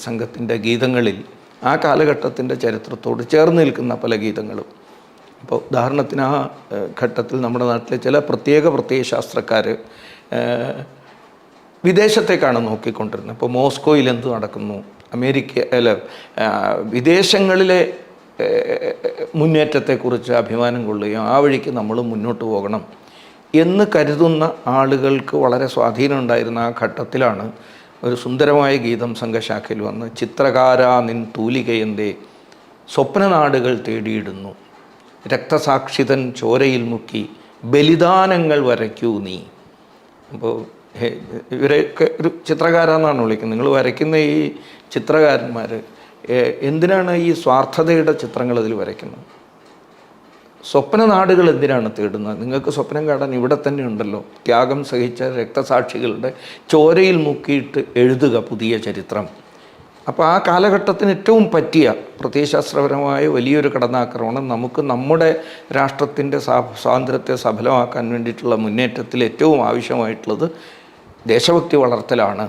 സംഘത്തിന്റെ ഗീതങ്ങളിൽ ആ കാലഘട്ടത്തിന്റെ ചരിത്രത്തോട് ചേർന്ന് നിൽക്കുന്ന പല ഗീതങ്ങളും. അപ്പോൾ ഉദാഹരണത്തിന് ആ ഘട്ടത്തിൽ നമ്മുടെ നാട്ടിലെ ചില പ്രത്യേക പ്രത്യേക ശാസ്ത്രക്കാർ വിദേശത്തേക്കാണ് നോക്കിക്കൊണ്ടിരുന്നത്. ഇപ്പോൾ മോസ്കോയിൽ എന്ത് നടക്കുന്നു? അമേരിക്ക അല്ല വിദേശങ്ങളിലെ മുന്നേറ്റത്തെക്കുറിച്ച് അഭിമാനം കൊള്ളുകയും ആ വഴിക്ക് നമ്മൾ മുന്നോട്ട് പോകണം എന്ന് കരുതുന്ന ആളുകൾക്ക് വളരെ സ്വാധീനം ഉണ്ടായിരുന്ന ആ ഘട്ടത്തിലാണ് ഒരു സുന്ദരമായ ഗീതം സംഘശാഖയിൽ വന്ന് ചിത്രകാര നിൻ തൂലികയന്തേ സ്വപ്നനാടുകൾ തേടിയിടുന്നു. രക്തസാക്ഷിതൻ ചോരയിൽ മുക്കി ബലിദാനങ്ങൾ വരയ്ക്കൂ നീ. അപ്പോൾ ഇവരെയൊക്കെ ഒരു ചിത്രകാരെന്നാണ് വിളിക്കുന്നത്. നിങ്ങൾ വരയ്ക്കുന്ന ഈ ചിത്രകാരന്മാർ എന്തിനാണ് ഈ സ്വാർത്ഥതയുടെ ചിത്രങ്ങൾ അതിൽ വരയ്ക്കുന്നത്? സ്വപ്ന നാടുകൾ എന്തിനാണ് തേടുന്നത്? നിങ്ങൾക്ക് സ്വപ്നം കാണാൻ ഇവിടെ തന്നെ ഉണ്ടല്ലോ. ത്യാഗം സഹിച്ച രക്തസാക്ഷികളുടെ ചോരയിൽ മുക്കിയിട്ട് എഴുതുക പുതിയ ചരിത്രം. അപ്പോൾ ആ കാലഘട്ടത്തിന് ഏറ്റവും പറ്റിയ പ്രത്യയശാസ്ത്രപരമായ വലിയൊരു കടന്നാക്രമണം നമുക്ക് നമ്മുടെ രാഷ്ട്രത്തിന്റെ സ്വാതന്ത്ര്യത്തെ സഫലമാക്കാൻ വേണ്ടിയിട്ടുള്ള മുന്നേറ്റത്തിൽ ഏറ്റവും ആവശ്യമായിട്ടുള്ളത് ദേശഭക്തി വളർത്തലാണ്.